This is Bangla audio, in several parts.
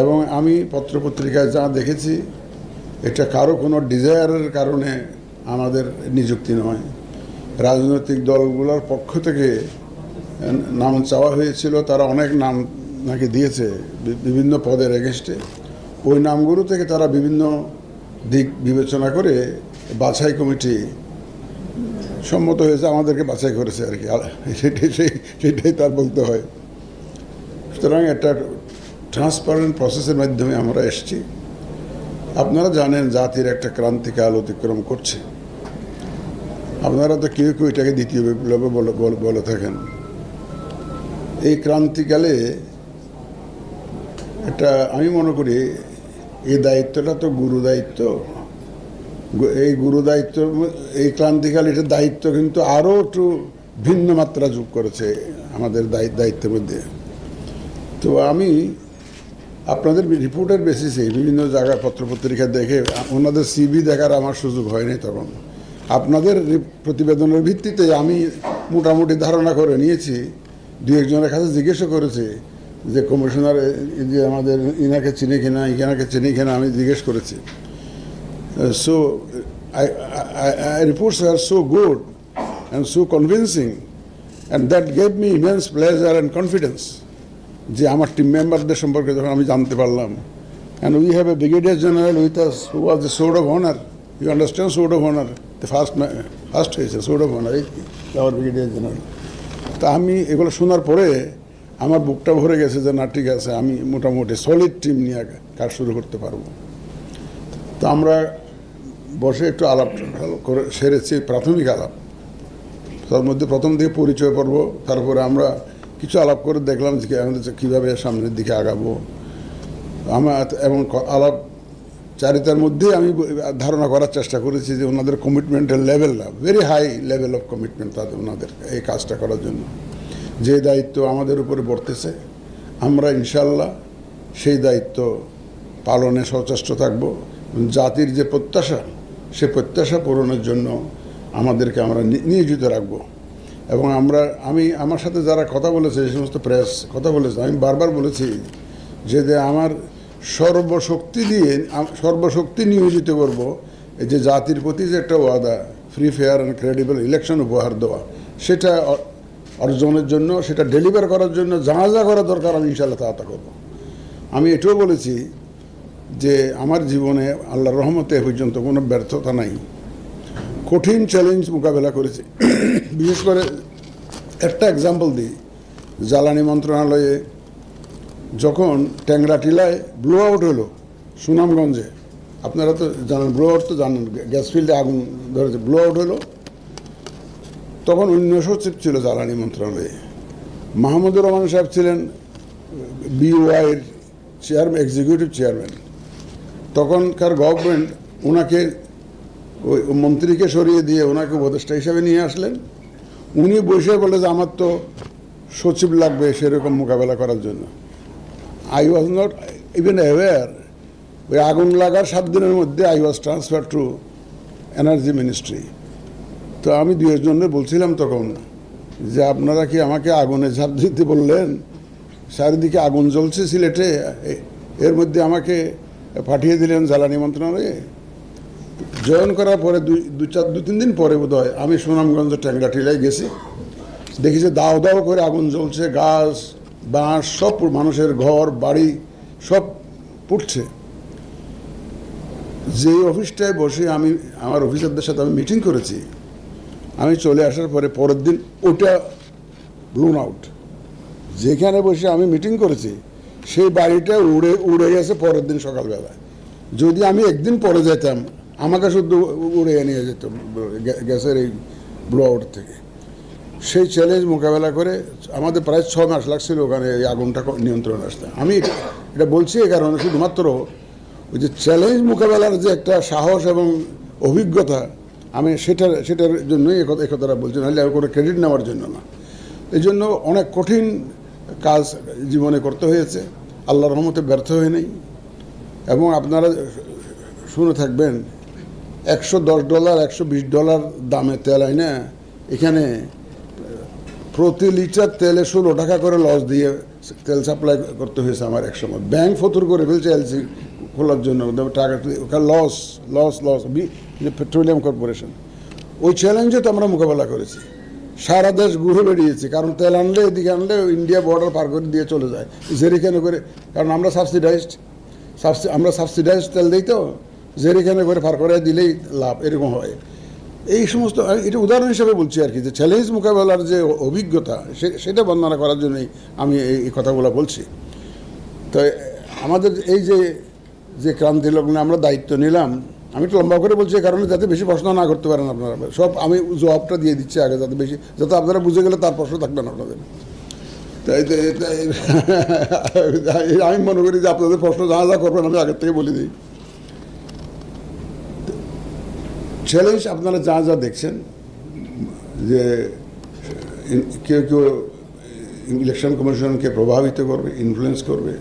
এবং আমি পত্রপত্রিকায় যা দেখেছি, এটা কারও কোনো ডিজায়ারের কারণে আমাদের নিযুক্তি নয়। রাজনৈতিক দলগুলোর পক্ষ থেকে নাম চাওয়া হয়েছিল, তারা অনেক নাম নাকি দিয়েছে বিভিন্ন পদের এগেনস্টে ওই নামগুলো থেকে তারা বিভিন্ন দিক বিবেচনা করে বাছাই কমিটি সম্মত হয়েছে, আমাদেরকে বাছাই করেছে আর কি। সেটাই সেই সেটাই তার বলতে হয়। সুতরাং একটা ট্রান্সপারেন্ট প্রসেসের মাধ্যমে আমরা এসেছি। আপনারা জানেন জাতির একটা ক্রান্তিকাল অতিক্রম করছে। আপনারা তো কেউ কেউ এটাকে দ্বিতীয় বিপ্লবে বলে থাকেন। এই ক্রান্তিকালে একটা আমি মনে করি এই দায়িত্বটা তো গুরু দায়িত্ব। এই গুরু দায়িত্ব, এই ক্রান্তিকাল এটার দায়িত্ব কিন্তু আরও একটু ভিন্ন মাত্রা যোগ করেছে আমাদের দায়ি- দায়িত্বের মধ্যে। তো আমি আপনাদের রিপোর্টের বেসিসে বিভিন্ন জায়গায় পত্রপত্রিকা দেখে, ওনাদের সিবি দেখার আমার সুযোগ হয়নি তখন। আপনাদের প্রতিবেদনের ভিত্তিতে আমি মোটামুটি ধারণা করে নিয়েছি, দু একজনের কাছে জিজ্ঞেসও করেছি যে, কমিশনার যে আমাদের ইনাকে চিনি কিনা, ইনাকে চিনি কিনা? আমি জিজ্ঞেস করেছি। So I reports are so good and so convincing and that gave me immense pleasure and confidence যে আমার টিম মেম্বারদের সম্পর্কে যখন আমি জানতে পারলাম and we have a brigadier general with us who was the sword of honour you understand sword of honour first first হয়েছে সোর্ড অফ অনার এই আওয়ার ব্রিগেডিয়ার জেনারেল তা আমি এগুলো শোনার পরে আমার বুকটা ভরে গেছে যে না, ঠিক আছে, আমি মোটামুটি সলিড টিম নিয়ে কাজ শুরু করতে পারব। তো আমরা বসে একটু আলাপ করে সেরেছি, প্রাথমিক আলাপ। তার মধ্যে প্রথম দিকে পরিচয় পর্ব, তারপরে আমরা কিছু আলাপ করে দেখলাম যে আমাদের কীভাবে সামনের দিকে আগাবো। আমার এবং আলাপ চারিতার মধ্যেই আমি ধারণা করার চেষ্টা করেছি যে ওনাদের কমিটমেন্টের লেভেলটা very high level of commitment তাদের ওনাদের এই কাজটা করার জন্য। যে দায়িত্ব আমাদের উপরে বর্তেছে, আমরা ইনশাল্লাহ সেই দায়িত্ব পালনে সচেষ্ট থাকব। জাতির যে প্রত্যাশা, সে প্রত্যাশা পূরণের জন্য আমাদেরকে আমরা নিয়োজিত রাখব। এবং আমরা, আমি আমার সাথে যারা কথা বলেছে, এই সমস্ত প্রেস কথা বলেছে, আমি বারবার বলেছি যে আমার সর্বশক্তি দিয়ে সর্বশক্তি নিয়োজিত করব, এই যে জাতির প্রতি যে একটা ওয়াদা free fair and credible election উপহার দেওয়া, সেটা অর্জনের জন্য, সেটা ডেলিভার করার জন্য যা যা করা দরকার, আমি ইনশাল্লাহ তা তা করব। আমি এটাও বলেছি যে, আমার জীবনে আল্লাহর রহমতে পর্যন্ত কোনো ব্যর্থতা নাই। কঠিন চ্যালেঞ্জ মোকাবেলা করেছি। বিশেষ করে একটা এক্সাম্পল দিই। জ্বালানি মন্ত্রণালয়ে যখন ট্যাংরা টিলায় ব্লো আউট হলো সুনামগঞ্জে, আপনারা তো জানেন ব্লো আউট তো জানেন গ্যাস ফিল্ডে আগুন ধরেছে ব্লো আউট হলো। তখন অন্য সচিব ছিল জ্বালানি মন্ত্রণালয়ে। মাহমুদুর রহমান সাহেব ছিলেন বিওআইয়ের চেয়ারম্যান এক্সিকিউটিভ চেয়ারম্যান তখনকার গভর্নমেন্ট ওনাকে ওই মন্ত্রীকে সরিয়ে দিয়ে ওনাকে উপদেষ্টা হিসাবে নিয়ে আসলেন। উনি বসে বলে যে, আমার তো সচিব লাগবে সেরকম মোকাবেলা করার জন্য। I was not even aware ওই আগুন লাগার সাত দিনের মধ্যে I was transfer to energy ministry তো আমি দু একজনের বলছিলাম তখন যে, আপনারা কি আমাকে আগুনে ঝাঁপ দিতে বললেন? চারিদিকে আগুন জ্বলছে সিলেটে এর মধ্যে আমাকে পাঠিয়ে দিলেন জ্বালানি মন্ত্রণালয়ে? জয়েন করার পরে দুই দু চার, দু তিন দিন পরে বোধ হয় আমি সুনামগঞ্জ ট্যাংরা টিলায় গেছি। দেখি যে দাও দাও করে আগুন জ্বলছে, গাছ, বাঁশ, সব মানুষের ঘর, বাড়ি, সব পুড়ছে। যে অফিসটায় বসে আমি, আমার অফিসারদের সাথে আমি মিটিং করেছি, আমি চলে আসার পরে পরের দিন ওটা ব্লুন আউট যেখানে বসে আমি মিটিং করেছি, সেই বাড়িটা উড়ে উড়ে গেছে পরের দিন সকালবেলায়। যদি আমি একদিন পরে যেতাম আমাকে শুধু উড়ে নিয়ে যেত গ্যাসের এই ব্লো আউট থেকে। সেই চ্যালেঞ্জ মোকাবেলা করে আমাদের প্রায় ছ মাস লাগছিল ওখানে এই আগুনটা নিয়ন্ত্রণে আসতে। আমি এটা- বলছি এই কারণে শুধুমাত্র ওই যে চ্যালেঞ্জ মোকাবেলার যে একটা সাহস এবং অভিজ্ঞতা, আমি সেটার সেটার জন্যই একথা, একথাটা বলছি, নাহলে আর কোনো ক্রেডিট নেওয়ার জন্য না। এই জন্য অনেক কঠিন কাজ জীবনে করতে হয়েছে। আল্লাহর রহমতে ব্যর্থ হয়ে নেই। এবং আপনারা শুনে থাকবেন একশো দশ ডলার, একশো বিশ ডলার দামে তেল হয় না এখানে প্রতি লিটার তেলে ষোলো টাকা করে লস দিয়ে তেল সাপ্লাই করতে হয়েছে আমার এক সময়। ব্যাংক ফতুর করে ফেলছে এলসি খোলার জন্য টাকা loss loss loss petroleum corporation. ওই চ্যালেঞ্জে তো আমরা মোকাবেলা করেছি। সারা দেশ ঘুরে বেরিয়েছি কারণ তেল আনলে, এদিকে আনলে ইন্ডিয়া বর্ডার পার করে দিয়ে চলে যায়। জেরিখানে করে, কারণ আমরা সাবসিডাইজড সাবসি আমরা সাবসিডাইজড তেল দিই তো। জেরিখানে করে পার করে দিলেই লাভ, এরকম হয়। এই সমস্ত এটা উদাহরণ হিসেবে বলছি আর কি, যে চ্যালেঞ্জ মোকাবেলার যে অভিজ্ঞতা সেটা বর্ণনা করার জন্যই আমি এই কথাগুলো বলছি। তো আমাদের এই যে যে ক্রান্তি লগ্নে আমরা দায়িত্ব নিলাম, আমি একটু লম্বা করে বলছি কারণে যাতে বেশি প্রশ্ন না করতে পারেন আপনারা। সব আমি জবাবটা দিয়ে দিচ্ছি আগে, যাতে বেশি, যাতে আপনারা বুঝে গেলে তার প্রশ্ন থাকবে না আপনাদের। আমি মনে করি যে আপনাদের প্রশ্ন যা যা করবেন আমি আগের থেকে বলে দিই। চ্যালেঞ্জ আপনারা যা যা দেখছেন, যে কেউ কেউ ইলেকশন কমিশনকে প্রভাবিত করবে ইনফ্লুয়েন্স করবে,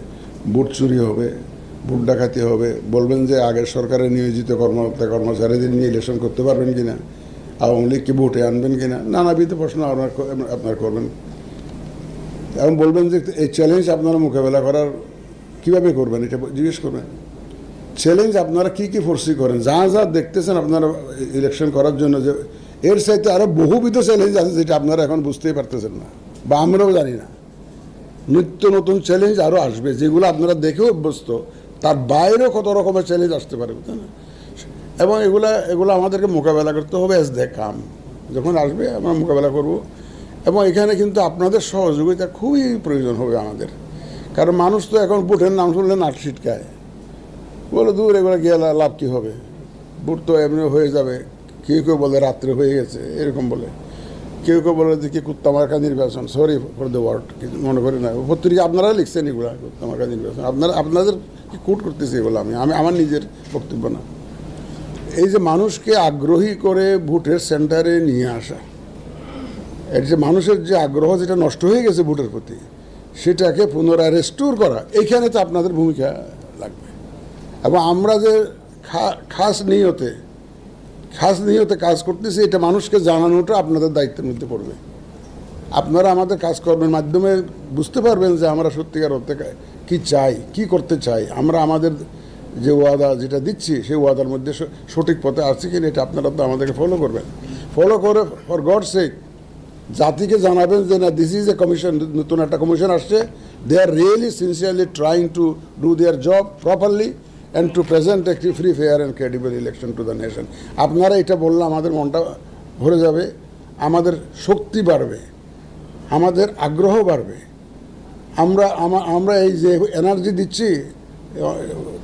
ভোট চুরি হবে, ভোট ডাকাতি হবে, বলবেন যে আগের সরকারের নিয়োজিত কর্মকর্তা কর্মচারীদের নিয়ে ইলেকশন করতে পারবেন কি কিনা, আওয়ামী লীগকে ভোটে আনবেন কিনা, নানাবিধ প্রশ্ন আপনার আপনার করবেন। এবং বলবেন যে এই চ্যালেঞ্জ আপনারা মোকাবেলা করার কীভাবে করবেন, এটা জিজ্ঞেস করবেন। চ্যালেঞ্জ আপনারা কি কি ফোর্সি করেন? যা যা দেখতেছেন আপনারা ইলেকশন করার জন্য যে এর সাথে আরও বহুবিধ চ্যালেঞ্জ আছে যেটা আপনারা এখন বুঝতেই পারতেছেন না, বা আমরাও জানি না। নিত্য নতুন চ্যালেঞ্জ আরও আসবে, যেগুলো আপনারা দেখেও অভ্যস্ত, তার বাইরেও কত রকমের চ্যালেঞ্জ আসতে পারে, বুঝলেন? না এবং এগুলা, এগুলো আমাদেরকে মোকাবেলা করতে হবে এস দে কাম যখন আসবে, আমরা মোকাবেলা করব। এবং এখানে কিন্তু আপনাদের সহযোগিতা খুবই প্রয়োজন হবে আমাদের। কারণ মানুষ তো এখন বুটের নাম শুনলে নাট ছিটকায়। বলে, দূর এগুলো গিয়ে লাভ কী হবে? বুট তো এমনি হয়ে যাবে। কেউ কেউ বলে রাত্রে হয়ে গেছে, এরকম বলে। কেউ কেউ বলে যে কি কুত্তামার্কা নির্বাচন? সরি ফর দ্য ওয়ার্ড মনে করি না। পত্রিকা আপনারা লিখছেন এগুলো কুত্তামার্কা নির্বাচন। আপনারা আপনাদের কি কুট করতেছি এগুলো আমি? আমি আমার নিজের বক্তব্য না। এই যে মানুষকে আগ্রহী করে ভোটের সেন্টারে নিয়ে আসা, এর যে মানুষের যে আগ্রহ যেটা নষ্ট হয়ে গেছে ভোটের প্রতি, সেটাকে পুনরায় রেস্টোর করা এইখানে তো আপনাদের ভূমিকা লাগবে। এবং আমরা যে খাস নিয়তে খাস নিয়তে কাজ করতেছি, এটা মানুষকে জানানোটা আপনাদের দায়িত্বের মধ্যে পড়বে। আপনারা আমাদের কাজকর্মের মাধ্যমে বুঝতে পারবেন যে আমরা সত্যিকার অর্থে কা- চাই, কি করতে চাই। আমরা আমাদের যে ওয়াদা যেটা দিচ্ছি, সেই ওয়াদার মধ্যে সঠিক পথে আছি কিনা, এটা আপনারা তো আমাদেরকে ফলো করবেন। ফলো করে ফর গড সেক জাতিকে জানাবেন যে না দিস ইজ এ কমিশন নতুন একটা কমিশন আসছে। They are really sincerely trying to do their job properly and to present একটি free fair and credible election to the nation আপনারা এটা বললে আমাদের মনটা ভরে যাবে, আমাদের শক্তি বাড়বে, আমাদের আগ্রহ বাড়বে। আমরা আমরা এই যে এনার্জি দিচ্ছি,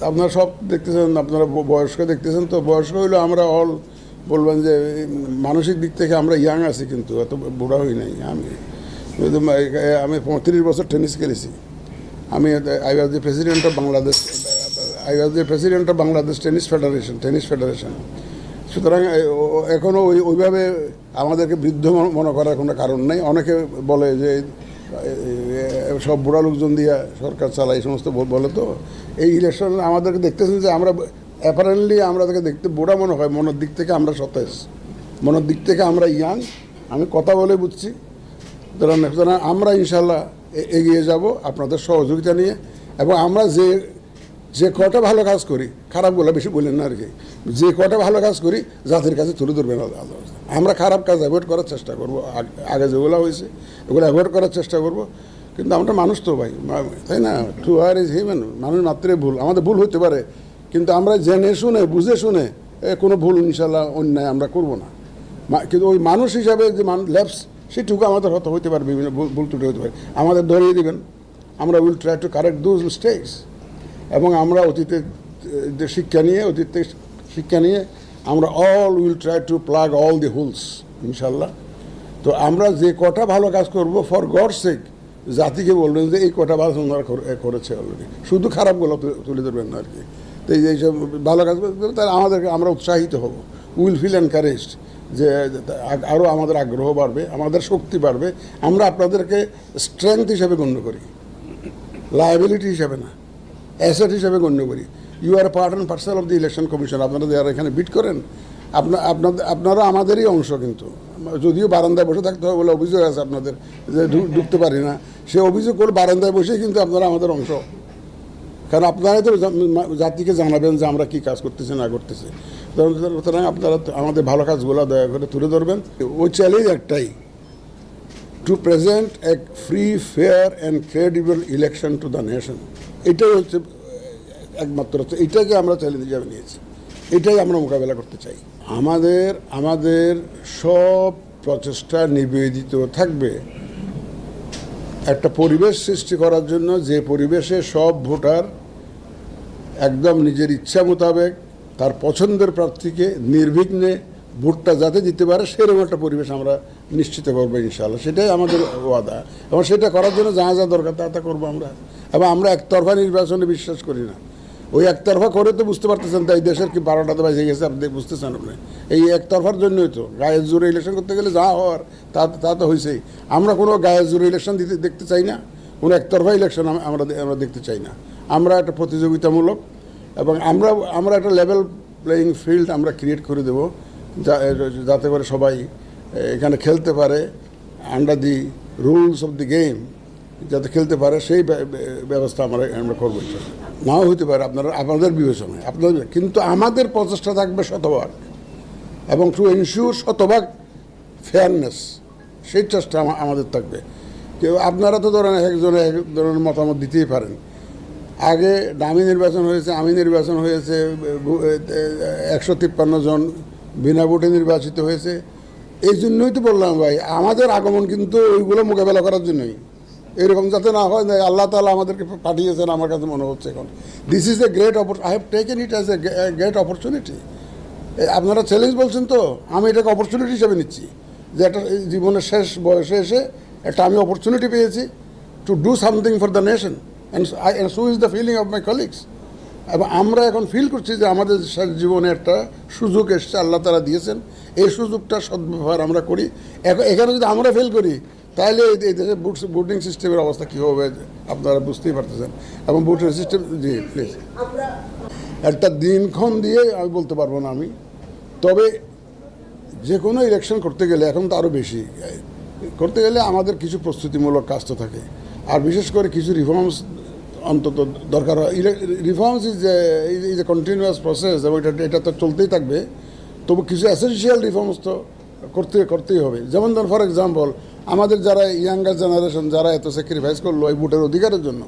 আপনারা সব দেখতেছেন, আপনারা বয়স্ক দেখতেছেন তো, বয়স্ক হইল আমরা অল বলবেন যে, মানসিক দিক থেকে আমরা ইয়াং আছি কিন্তু এত বুড়া হই নাই আমি। আমি পঁয়ত্রিশ বছর টেনিস খেলেছি। আমি I was the president of Bangladesh I was the president of Bangladesh tennis federation tennis federation সুতরাং, এ- ও- ও- এখনও ওই, ওইভাবে আমাদেরকে বৃদ্ধ মনে- করার কোনো কারণ নেই। অনেকে বলে যে সব বুড়া লোকজন দিয়ে সরকার চালায়, এই সমস্ত বলে তো। এই ইলেকশন আমাদেরকে দেখতেছেন যে, আমরা অ্যাপারেন্টলি আমরা তাকে দেখতে বুড়া মনে হয়, মনের দিক থেকে আমরা সতেজ। মনের দিক থেকে আমরা ইয়াং আমি কথা বলে বুঝছি। সুতরাং আমরা ইনশাল্লাহ এগিয়ে যাব আপনাদের সহযোগিতা নিয়ে। এবং আমরা যে যে কটা ভালো কাজ করি খারাপগুলো বেশি বলেন না আর কি। যে কটা ভালো কাজ করি, জাতির কাছে তুলে আল্লাহ আল্লাহ। আমরা খারাপ কাজ অ্যাভয়েড করার চেষ্টা করব। আগে যেগুলো হয়েছে, এগুলো অ্যাভয়েড করার চেষ্টা করব। কিন্তু আমরা মানুষ তো ভাই তাই না? টু আর ইজ হিউম্যান মানুষ মাত্রই ভুল। আমাদের ভুল হতে পারে, কিন্তু আমরা জেনে শুনে, বুঝে শুনে কোনো ভুল ইনশাল্লাহ অন্যায় আমরা করব না। কিন্তু ওই মানুষ হিসাবে যে মান ল্যাপস সেটুকু আমাদের হতে হতে পারে, বিভিন্ন ভুল ত্রুটি হতে পারে। আমাদের ধরিয়ে দিবেন। আমরা will try to correct those mistakes এবং আমরা অতীতের যে শিক্ষা নিয়ে অতীত শিক্ষা নিয়ে আমরা all will try to plug all the holes ইনশাল্লাহ। তো আমরা যে কটা ভালো কাজ করব ফর গড সেক জাতিকে বলবেন যে এই কটা ভালো করে- করেছে অলরেডি শুধু খারাপগুলো তুলে ধরবেন না আর কি। তো এই সব ভালো কাজ তাহলে আমাদেরকে, আমরা উৎসাহিত হব। উইল ফিল এনকারেজড যে আরও আমাদের আগ্রহ বাড়বে, আমাদের শক্তি বাড়বে। আমরা আপনাদেরকে স্ট্রেংথ হিসেবে গণ্য করি। লায়াবিলিটি হিসাবে না। অ্যাসেট হিসাবে গণ্য করি। You are part and parcel of the election commission আপনারা যারা এখানে বিট করেন আপনার আপনাদের আপনারা আমাদেরই অংশ কিন্তু। যদিও বারান্দায় বসে থাকতে হবে বলে অভিযোগ আছে আপনাদের, যে ঢুকতে পারি না। সে অভিযোগ করলে বারান্দায় বসেই কিন্তু আপনারা আমাদের অংশ। কারণ আপনারাই তো জাতিকে জানাবেন যে আমরা কি কাজ করতেছি, না করতেছি। সুতরাং আপনারা আমাদের ভালো কাজগুলো দয়া করে তুলে ধরবেন। ওই চ্যালেঞ্জ একটাই। টু প্রেজেন্ট এক free fair and credible election to the nation এটাই হচ্ছে, একমাত্র এটাকে আমরা চ্যালেঞ্জ হিসাবে নিয়েছি। এটাই আমরা মোকাবেলা করতে চাই। আমাদের আমাদের সব প্রচেষ্টা নিবেদিত থাকবে। একটা পরিবেশ সৃষ্টি করার জন্য যে পরিবেশে সব ভোটার একদম নিজের ইচ্ছা মোতাবেক, তার পছন্দের প্রার্থীকে নির্বিঘ্নে ভোটটা যাতে দিতে পারে, সেরকম একটা পরিবেশ আমরা নিশ্চিত করব ইনশাআল্লাহ। সেটাই আমাদের ওয়াদা। এবং সেটা করার জন্য যা যা দরকার তা তা করব আমরা। এবং আমরা একতরফা নির্বাচনে বিশ্বাস করি না। ওই একতরফা করে তো বুঝতে পারতেছেন তাই দেশের কি বারোটাতে বাজে গেছে, আপনি বুঝতেছেন আপনি। এই একতরফার জন্যই তো। গায়ের জোরে ইলেকশন করতে গেলে যা হওয়ার, তা তা তো হয়েছেই আমরা কোনো গায়ের জোরে ইলেকশন দিতে দেখতে চাই না। কোনো একতরফা ইলেকশন আমরা আমরা দেখতে চাই না। আমরা একটা প্রতিযোগিতামূলক এবং আমরা আমরা একটা লেভেল প্লেয়িং ফিল্ড আমরা ক্রিয়েট করে দেব। যাতে করে সবাই এখানে খেলতে পারে। Under the rules of the game যাতে খেলতে পারে, সেই ব্য- ব্য- ব্যবস্থা আমরা আমরা করব নাও হতে পারে, আপনারা, আপনাদের বিবেচনায়, আপনাদের কিন্তু আমাদের প্রচেষ্টা থাকবে শতভাগ এবং টু এনশিওর শতভাগ ফেয়ারনেস সেই চেষ্টা আমাদের থাকবে। কেউ, আপনারা তো ধরেন এক একজনে এক ধরনের মতামত দিতেই পারেন। আগে দামি নির্বাচন হয়েছে, আমি নির্বাচন হয়েছে একশো তিপ্পান্ন জন বিনা ভোটে নির্বাচিত হয়েছে। এই জন্যই তো বললাম ভাই, আমাদের আগমন কিন্তু ওইগুলো মোকাবেলা করার জন্যই। এরকম যাতে না হয়, না, আল্লাহ তালা আমাদেরকে পাঠিয়েছেন আমার কাছে মনে হচ্ছে এখন। This is a great I have taken it as a great opportunity আপনারা চ্যালেঞ্জ বলছেন তো, আমি এটাকে অপরচুনিটি হিসেবে নিচ্ছি। যে একটা জীবনের শেষ বয়সে এসে একটা আমি অপরচুনিটি পেয়েছি to do something for the nation and I is the feeling of my colleagues এবং আমরা এখন ফিল করছি যে আমাদের জীবনে একটা সুযোগ এসছে, আল্লাহ তারা দিয়েছেন। এই সুযোগটা সদ্ব্যবহার আমরা করি। এখানে যদি আমরা ফেল করি তাহলে এই দেশে বুট বুটিং সিস্টেমের অবস্থা কী হবে আপনারা বুঝতেই পারতেছেন। এবং বুটের সিস্টেম জি প্লিজ একটা দিনক্ষণ দিয়ে আমি বলতে পারব না আমি। তবে যে কোনো ইলেকশন করতে গেলে এখন তো আরও বেশি। করতে গেলে আমাদের কিছু প্রস্তুতিমূলক কাজ তো থাকে। আর বিশেষ করে কিছু রিফর্মস অন্তত দরকার হয়। Reforms is is a continuous process এবং এটা এটা তো চলতেই থাকবে। তবু কিছু এসেন্সিয়াল রিফর্মস তো করতে করতেই হবে। যেমন ধর ফর এক্সাম্পল আমাদের যারা ইয়াঙ্গার জেনারেশন যারা এত স্যাক্রিফাইস করল এই ভোটের অধিকারের জন্য,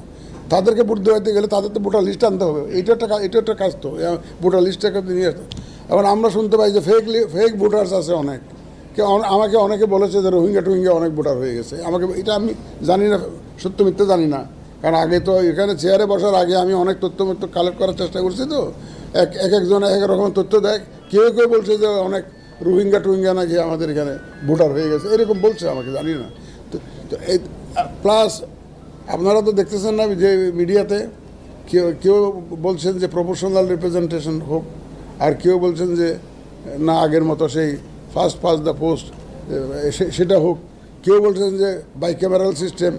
তাদেরকে ভোট দেওয়াতে গেলে তাদের তো ভোটার লিস্ট আনতে হবে। এটা একটা এটা একটা কাজ তো। ভোটার লিস্টটাকে নিয়ে আসতে এবার আমরা শুনতে পাই যে ফেক ফেক ভোটার্স আছে অনেক। আমাকে অনেকে বলেছে যে রোহিঙ্গা টোহিঙ্গা অনেক ভোটার হয়ে গেছে। আমাকে, এটা আমি জানি না, সত্য মিথ্যে জানি না। কারণ আগে তো এখানে চেয়ারে বসার আগে আমি অনেক তথ্য মথ্য কালেক্ট করার চেষ্টা করছি তো। এক এক একজন এক এক রকম তথ্য দেয়। কেউ কেউ বলছে যে অনেক রোহিঙ্গা টোহিঙ্গা নাকি আমাদের এখানে ভোটার হয়ে গেছে, এরকম বলছে আমাকে, জানি না। তো প্লাস আপনারা তো দেখতেছেন না যে মিডিয়াতে কেউ কেউ বলছেন যে প্রফেশনাল রিপ্রেজেন্টেশন হোক, আর কেউ বলছেন যে না, আগের মতো সেই ফার্স্ট ফার্স্ট দ্য পোস্ট সেটা হোক। কেউ বলছেন যে বাই ক্যামেরাল সিস্টেম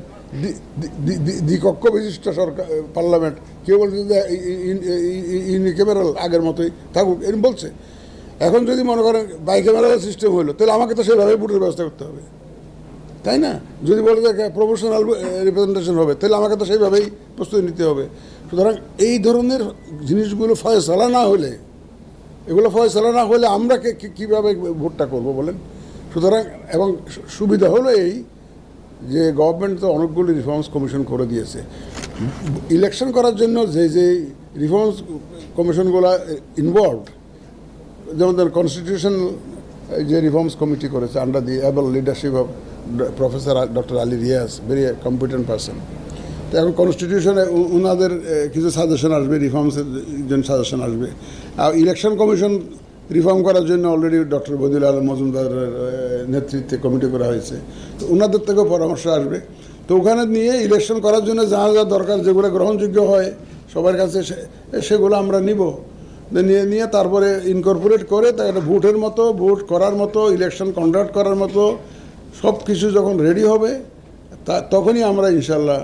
দ্বিকক্ষ বিশিষ্ট সরকার পার্লামেন্ট কেউ বলছেন যে ইউনিক্যামেরাল আগের মতোই থাকুক, এরকম বলছে। এখন যদি মনে করেন বাই ক্যামেরাল সিস্টেম হলো, তাহলে আমাকে তো সেভাবে ভোটের ব্যবস্থা করতে হবে। তাই না? যদি বলে যে প্রফেশনাল রিপ্রেজেন্টেশন হবে, তাহলে আমাকে তো সেইভাবেই প্রস্তুতি নিতে হবে। সুতরাং এই ধরনের জিনিসগুলো ফয়সলা না হলে, এগুলো ফয়সলা না হলে আমরা কীভাবে ভোটটা করব বলেন? সুতরাং, এবং সুবিধা হলো এই যে গভর্নমেন্ট তো অনেকগুলি রিফর্মস কমিশন করে দিয়েছে। ইলেকশন করার জন্য যে যে রিফর্মস কমিশনগুলো ইনভলভ যেমন কনস্টিটিউশন যে রিফর্মস কমিটি করেছে under the able leadership of professor doctor Ali Riaz very competent person তো এখন কনস্টিটিউশনে ওনাদের কিছু সাজেশন আসবে রিফর্মসের জন্য সাজেশন আসবে। আর ইলেকশন কমিশন রিফর্ম করার জন্য অলরেডি ডক্টর বদিউল আলম মজুমদারের নেতৃত্বে কমিটি করা হয়েছে। তো ওনাদের থেকেও পরামর্শ আসবে। তো ওখানে নিয়ে ইলেকশন করার জন্য যা যা দরকার যেগুলো গ্রহণযোগ্য হয়, সবার কাছে সেগুলো আমরা নিব। নিয়ে নিয়ে তারপরে ইনকর্পোরেট করে তা একটা ভোটের মতো, ভোট করার মতো ইলেকশন কন্ডাক্ট করার মতো, সব কিছু যখন রেডি হবে, তা, তখনই আমরা ইনশাল্লাহ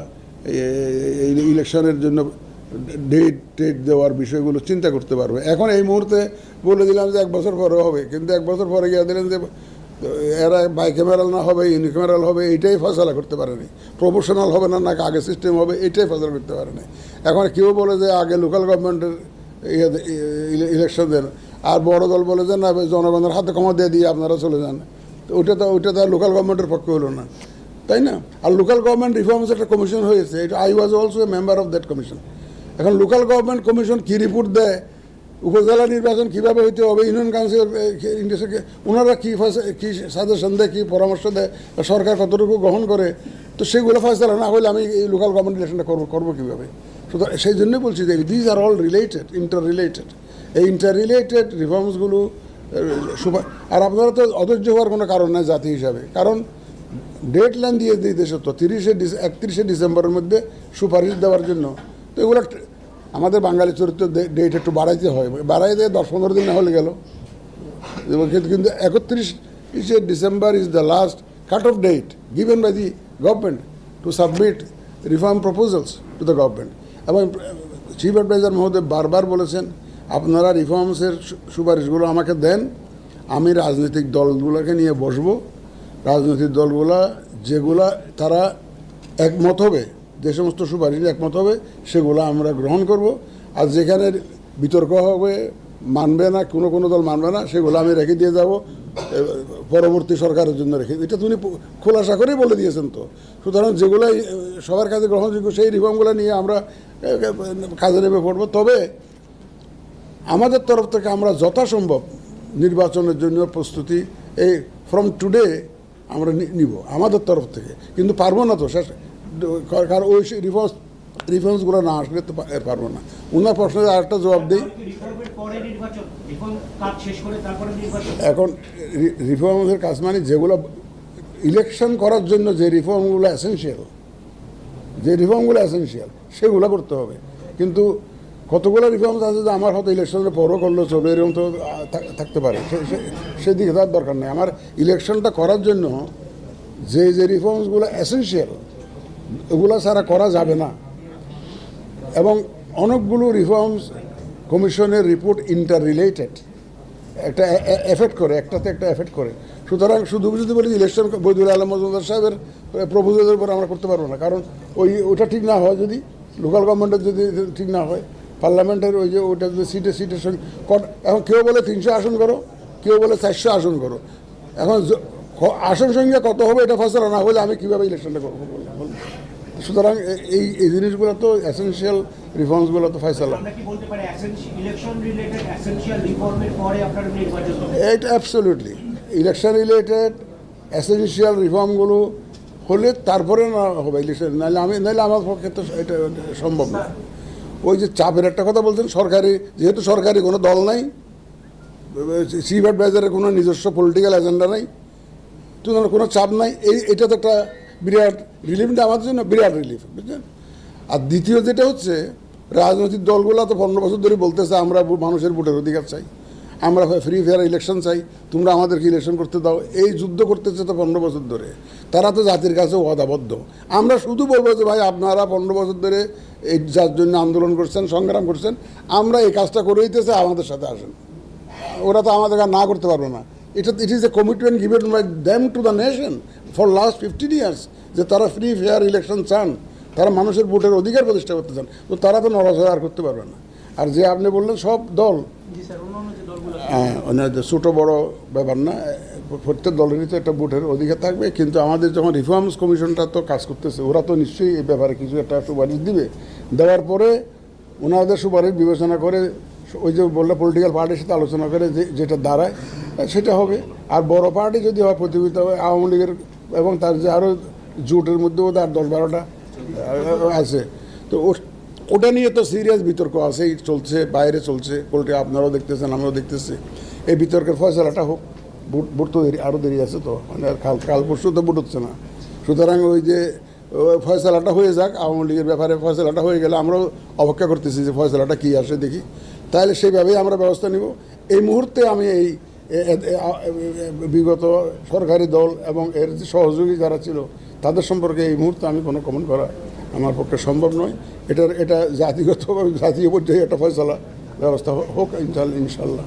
এই ইলেকশনের জন্য ডেট টেট দেওয়ার বিষয়গুলো চিন্তা করতে পারবে। এখন এই মুহূর্তে বলে দিলাম যে এক বছর পরে হবে, কিন্তু এক বছর পরে গিয়ে দিলেন যে, এরা বাইক্যামেরাল না হবে ইউনিক্যামেরাল হবে এইটাই ফয়সলা করতে পারেনি। প্রফেশনাল হবে না নাকি আগে সিস্টেম হবে, এটাই ফয়সলা করতে পারেনি। এখন কেউ বলে যে আগে লোকাল গভর্নমেন্টের ইলেকশন দেন। আর বড় দল বলে যে, না, জনগণের হাতে ক্ষমা দিয়ে দিয়ে আপনারা চলে যান। তো ওটা তো, ওইটা তো লোকাল গভর্নমেন্টের পক্ষে হলো না। তাই না? আর লোকাল গভর্নমেন্ট রিফর্মস একটা কমিশন হয়েছে I was also a member of that commission এখন লোকাল গভর্নমেন্ট কমিশন কী রিপোর্ট দেয়? উপজেলা নির্বাচন কীভাবে হইতে হবে? ইউনিয়ন কাউন্সিল ওনারা কী কী সাজেশন দেয়, কী পরামর্শ দেয়? সরকার কতটুকু গ্রহণ করে? তো সেগুলো ফয়সলা না হলে আমি এই লোকাল গভর্নমেন্ট ইলেকশনটা করব করব কীভাবে? সুতরাং সেই জন্যই বলছি যে these are all related inter related এই ইন্টার রিলেটেড রিফর্মসগুলো আর আপনারা তো অধৈর্য হওয়ার কোনো কারণ নাই জাতি হিসাবে। কারণ ডেট লাইন দিয়ে দেশে তো তিরিশে একত্রিশে ডিসেম্বরের মধ্যে সুপারিশ দেওয়ার জন্য। তো এগুলো আমাদের বাঙালি চরিত্র ডেট একটু বাড়াইতে হয়। বাড়াইতে দশ পনেরো দিন হলে গেল। কিন্তু- কিন্তু একত্রিশে December is the last cut off date given by the government to submit reform proposals to the government. এবং চিফ অ্যাডভাইজার মহোদয় বারবার বলেছেন, আপনারা রিফর্মসের সুপারিশগুলো আমাকে দেন, আমি রাজনৈতিক দলগুলোকে নিয়ে বসবো। রাজনৈতিক দলগুলা যেগুলা তারা একমত হবে যে সমস্ত সুপারিশ একমত হবে, সেগুলো আমরা গ্রহণ করব। আর যেখানে বিতর্ক হবে, মানবে না, কোনো কোনো দল মানবে না, সেগুলো আমি রেখে দিয়ে যাব। পরবর্তী সরকারের জন্য রেখে এটা তুমি খোলাসা করেই বলে দিয়েছেন তো। সুতরাং যেগুলো সবার কাছে গ্রহণযোগ্য সেই রিফর্মগুলো নিয়ে আমরা কাজে নেমে পড়ব। তবে আমাদের তরফ থেকে আমরা যথাসম্ভব নির্বাচনের জন্য প্রস্তুতি, এই ফ্রম টুডে আমরা নিব, আমাদের তরফ থেকে। কিন্তু পারব না তো, শেষ কারণ ওই রিফর্মস রিফর্মসগুলো না আসলে তো পারব না। ওনার প্রশ্নের আরেকটা জবাব দিই। এখন রিফর্মসের কাজ মানে যেগুলো ইলেকশন করার জন্য যে রিফর্মগুলো এসেনশিয়াল যে রিফর্মগুলো এসেনশিয়াল সেগুলো করতে হবে। কিন্তু কতগুলো রিফর্মস আছে যে আমার হয়তো ইলেকশনের পরও করলেও চলবে এরকম তো থাকতে পারে। সেদিকে তার দরকার নেই। আমার ইলেকশনটা করার জন্য যে যে রিফর্মসগুলো এসেনশিয়াল ওগুলো ছাড়া করা যাবে না। এবং অনেকগুলো রিফর্মস কমিশনের রিপোর্ট ইন্টার রিলেটেড একটা এফেক্ট করে, একটাতে একটা এফেক্ট করে। সুতরাং শুধু যদি বলি ইলেকশন বৈদুল আলম, মজুমদার সাহেবের প্রপোজালের উপর আমরা করতে পারব না। কারণ ওই, ওটা ঠিক না হয় যদি লোকাল গভর্নমেন্টের যদি ঠিক না হয় পার্লামেন্টের ওই যে, ওটা যদি সিটে সিটের সঙ্গে এখন কেউ বলে তিনশো আসন করো, কেউ বলে চারশো আসন করো। এখন আসন সংখ্যা কত হবে এটা ফসলা না হলে আমি কীভাবে ইলেকশনটা করব। সুতরাং এই এই জিনিসগুলো তো এসেন্সিয়াল রিফর্মসগুলো তো ফয়সালা হবে এটা অ্যাবসলিউটলি ইলেকশন রিলেটেড এসেনশিয়াল রিফর্মগুলো হলে তারপরে না হবে ইলেকশন নাহলে আমি নাহলে আমার পক্ষে তো এটা সম্ভব না। ওই যে চাপের একটা কথা বলছেন সরকারি যেহেতু সরকারি কোনো দল নাই চিফ অ্যাডভাইজারের কোনো নিজস্ব পলিটিক্যাল এজেন্ডা নাই তো কোনো চাপ নাই এই এটা তো একটা বিরাট রিলিফটা আমাদের জন্য বিরাট রিলিফ বুঝছেন আর দ্বিতীয় যেটা হচ্ছে, রাজনৈতিক দলগুলো তো পনেরো বছর ধরে বলতেছে, আমরা মানুষের ভোটের অধিকার চাই, আমরা ফ্রি ফেয়ার ইলেকশন চাই, তোমরা আমাদেরকে ইলেকশন করতে দাও, এই যুদ্ধ করতেছে তো পনেরো বছর ধরে। তারা তো জাতির কাছে ওয়াদাবদ্ধ। আমরা শুধু বলব যে, ভাই, আপনারা পনেরো বছর ধরে এই যার জন্য আন্দোলন করছেন, সংগ্রাম করছেন, আমরা এই কাজটা করে দিতেছে, আমাদের সাথে আসেন। ওরা তো আমাদের না করতে পারবে না। এটা it is a commitment given by them to the nation for last fifteen years যে তারা ফ্রি ফেয়ার ইলেকশন চান। তারা মানুষের ভোটের অধিকার প্রতিষ্ঠা করতে চান। তো তারা তো নড়াচড়া আর করতে পারবে না। আর যে আপনি বললেন সব দল। হ্যাঁ, ছোটো বড় ব্যাপার না প্রত্যেক দলেরই তো একটা ভোটের অধিকার থাকবে। কিন্তু আমাদের যখন রিফর্মস কমিশনটা তো কাজ করতেছে ওরা তো নিশ্চয়ই এই ব্যাপারে কিছু একটা সুপারিশ দিবে। দেওয়ার পরে ওনাদের সুপারিশ বিবেচনা করে ওই যে বললে পলিটিক্যাল পার্টির সাথে আলোচনা করে যেটা দাঁড়ায়, সেটা হবে। আর বড় পার্টি যদি হয় প্রতিযোগিতা হয়, আওয়ামী লীগের এবং তার যে আরও জোটের মধ্যেও তার দশ বারোটা আছে। তো ওটা নিয়ে তো সিরিয়াস বিতর্ক আছেই, চলছে, বাইরে চলছে। পোলট্রি আপনারাও দেখতেছেন আমরাও দেখতেছি। এই বিতর্কের ফয়সলাটা হোক বুট তো দেরি আরও দেরি আছে তো। মানে আর কাল কাল পরশু তো বুট হচ্ছে না। সুতরাং ওই যে ফয়সলাটা হয়ে যাক, আওয়ামী লীগের ব্যাপারে ফয়সালাটা হয়ে গেলে আমরাও অপেক্ষা করতেছি যে ফয়সলাটা কী আসে দেখি। তাহলে সেইভাবেই আমরা ব্যবস্থা নিব। এই মুহূর্তে আমি এই বিগত সরকারি দল এবং এর যে সহযোগী যারা ছিল, তাদের সম্পর্কে এই মুহূর্তে আমি কোনো কমেন্ট করা আমার পক্ষে সম্ভব নয়। এটার, এটা জাতিগত জাতীয় পর্যায়ে একটা ফয়সলা ব্যবস্থা হোক ইনশাল্লাহ ইনশাল্লাহ।